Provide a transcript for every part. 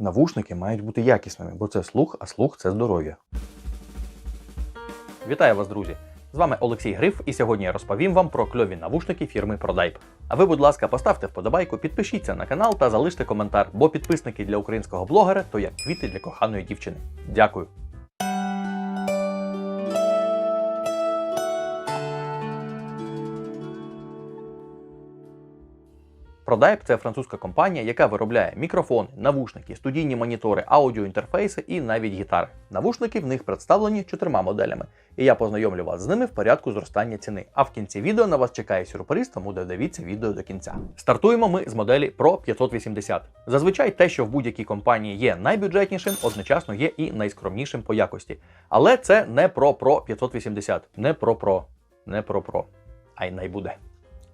Навушники мають бути якісними, бо це слух, а слух це здоров'я. Вітаю вас, друзі! З вами Олексій Гриф, і сьогодні я розповім вам про кльові навушники фірми Prodype. А ви, будь ласка, поставте вподобайку, підпишіться на канал та залиште коментар, бо підписники для українського блогера то як квіти для коханої дівчини. Дякую. Prodype – це французька компанія, яка виробляє мікрофони, навушники, студійні монітори, аудіоінтерфейси і навіть гітари. Навушники в них представлені чотирма моделями, і я познайомлю вас з ними в порядку зростання ціни. А в кінці відео на вас чекає сюрприз, тому додивіться відео до кінця. Стартуємо ми з моделі Pro 580. Зазвичай те, що в будь-якій компанії є найбюджетнішим, одночасно є і найскромнішим по якості. Але це не про Pro 580, не про Pro, не про Pro, а й найбуде.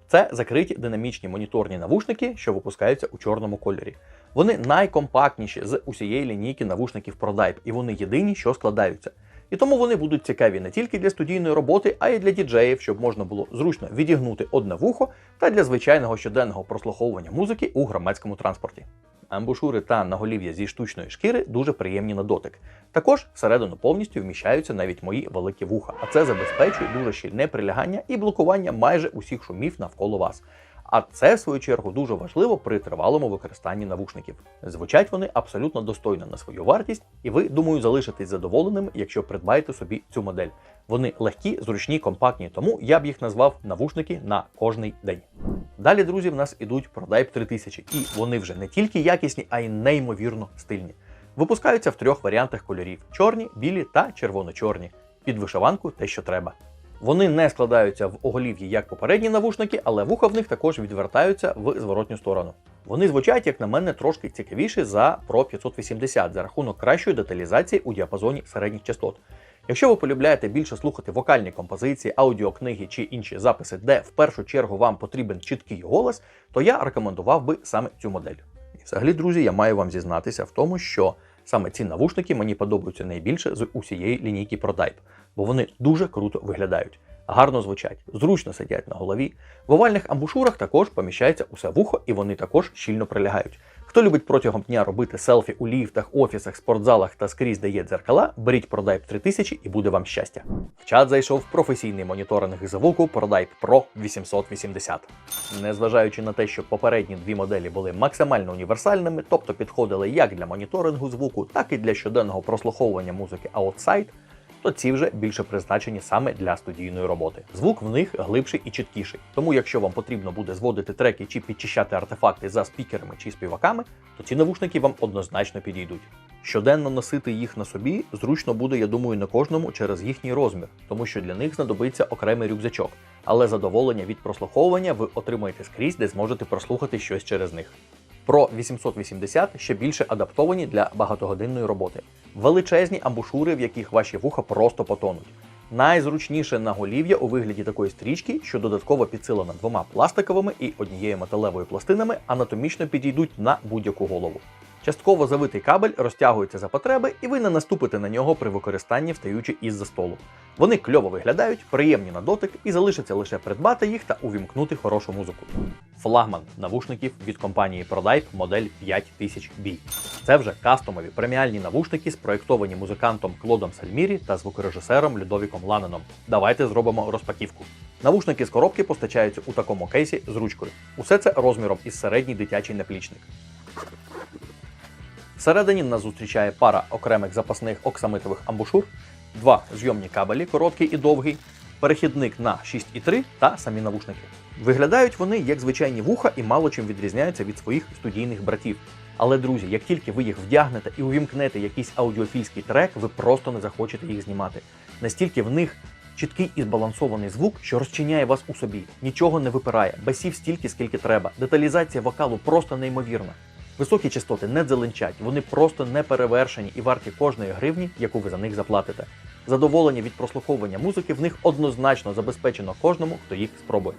Це закриті динамічні моніторні навушники, що випускаються у чорному кольорі. Вони найкомпактніші з усієї лінійки навушників Prodype, і вони єдині, що складаються. І тому вони будуть цікаві не тільки для студійної роботи, а й для діджеїв, щоб можна було зручно відігнути одне вухо та для звичайного щоденного прослуховування музики у громадському транспорті. Амбушури та наголів'я зі штучної шкіри дуже приємні на дотик. Також всередину повністю вміщаються навіть мої великі вуха, а це забезпечує дуже щільне прилягання і блокування майже усіх шумів навколо вас. А це, в свою чергу, дуже важливо при тривалому використанні навушників. Звучать вони абсолютно достойно на свою вартість, і ви, думаю, залишитесь задоволеними, якщо придбаєте собі цю модель. Вони легкі, зручні, компактні, тому я б їх назвав навушники на кожний день. Далі, друзі, в нас ідуть Prodype 3000, і вони вже не тільки якісні, а й неймовірно стильні. Випускаються в трьох варіантах кольорів: чорні, білі та червоно-чорні. Під вишиванку те, що треба. Вони не складаються в оголів'ї як попередні навушники, але вуха в них також відвертаються в зворотню сторону. Вони звучать, як на мене, трошки цікавіше за Pro 580 за рахунок кращої деталізації у діапазоні середніх частот. Якщо ви полюбляєте більше слухати вокальні композиції, аудіокниги чи інші записи, де в першу чергу вам потрібен чіткий голос, то я рекомендував би саме цю модель. І взагалі, друзі, я маю вам зізнатися в тому, що саме ці навушники мені подобаються найбільше з усієї лінійки Prodype, бо вони дуже круто виглядають. Гарно звучать, зручно сидять на голові. В овальних амбушурах також поміщається усе вухо, і вони також щільно прилягають. Хто любить протягом дня робити селфі у ліфтах, офісах, спортзалах та скрізь де є дзеркала, беріть Prodype 3000 і буде вам щастя. В чат зайшов професійний моніторинг звуку Prodype Pro 880. Незважаючи на те, що попередні дві моделі були максимально універсальними, тобто підходили як для моніторингу звуку, так і для щоденного прослуховування музики Outside, то ці вже більше призначені саме для студійної роботи. Звук в них глибший і чіткіший. Тому, якщо вам потрібно буде зводити треки чи підчищати артефакти за спікерами чи співаками, то ці навушники вам однозначно підійдуть. Щоденно носити їх на собі зручно буде, я думаю, не кожному через їхній розмір, тому що для них знадобиться окремий рюкзачок. Але задоволення від прослуховування ви отримаєте скрізь, де зможете прослухати щось через них. Pro 880 ще більше адаптовані для багатогодинної роботи. Величезні амбушури, в яких ваші вуха просто потонуть. Найзручніше наголів'я у вигляді такої стрічки, що додатково підсилена двома пластиковими і однією металевою пластинами, анатомічно підійдуть на будь-яку голову. Частково завитий кабель розтягується за потреби, і ви не наступите на нього при використанні встаючи із-за столу. Вони кльово виглядають, приємні на дотик, і залишиться лише придбати їх та увімкнути хорошу музику. Флагман навушників від компанії Prodype модель 5000B. Це вже кастомові преміальні навушники, спроєктовані музикантом Клодом Сальмірі та звукорежисером Людовіком Ланеном. Давайте зробимо розпаківку. Навушники з коробки постачаються у такому кейсі з ручкою. Усе це розміром із середній дитячий наплічник. Всередині нас зустрічає пара окремих запасних оксамитових амбушур, два зйомні кабелі, короткий і довгий, перехідник на 6,3 та самі навушники. Виглядають вони як звичайні вуха і мало чим відрізняються від своїх студійних братів. Але, друзі, як тільки ви їх вдягнете і увімкнете якийсь аудіофільський трек, ви просто не захочете їх знімати. Настільки в них чіткий і збалансований звук, що розчиняє вас у собі, нічого не випирає, басів стільки, скільки треба. Деталізація вокалу просто неймовірна. Високі частоти не дзеленчать, вони просто не перевершені і варті кожної гривні, яку ви за них заплатите. Задоволення від прослуховування музики в них однозначно забезпечено кожному, хто їх спробує.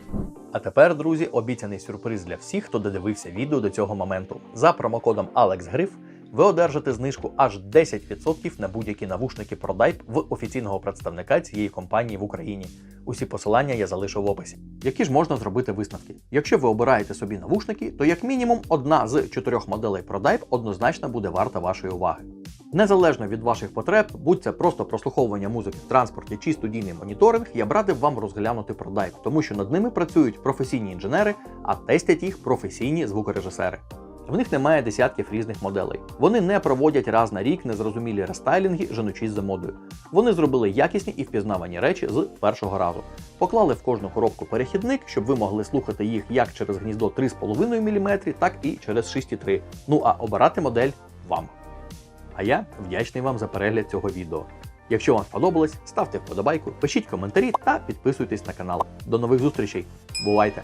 А тепер, друзі, обіцяний сюрприз для всіх, хто додивився відео до цього моменту. За промокодом AlexGriff ви одержите знижку аж 10% на будь-які навушники ProDype в офіційного представника цієї компанії в Україні. Усі посилання я залишу в описі. Які ж можна зробити висновки? Якщо ви обираєте собі навушники, то як мінімум одна з чотирьох моделей ProDype однозначно буде варта вашої уваги. Незалежно від ваших потреб, будь це просто прослуховування музики в транспорті чи студійний моніторинг, я б радив вам розглянути ProDype, тому що над ними працюють професійні інженери, а тестять їх професійні звукорежисери. В них немає десятків різних моделей. Вони не проводять раз на рік незрозумілі рестайлінги, женучись за модою. Вони зробили якісні і впізнавані речі з першого разу. Поклали в кожну коробку перехідник, щоб ви могли слухати їх як через гніздо 3,5 мм, так і через 6,3. Ну а обирати модель вам. А я вдячний вам за перегляд цього відео. Якщо вам сподобалось, ставте вподобайку, пишіть коментарі та підписуйтесь на канал. До нових зустрічей. Бувайте!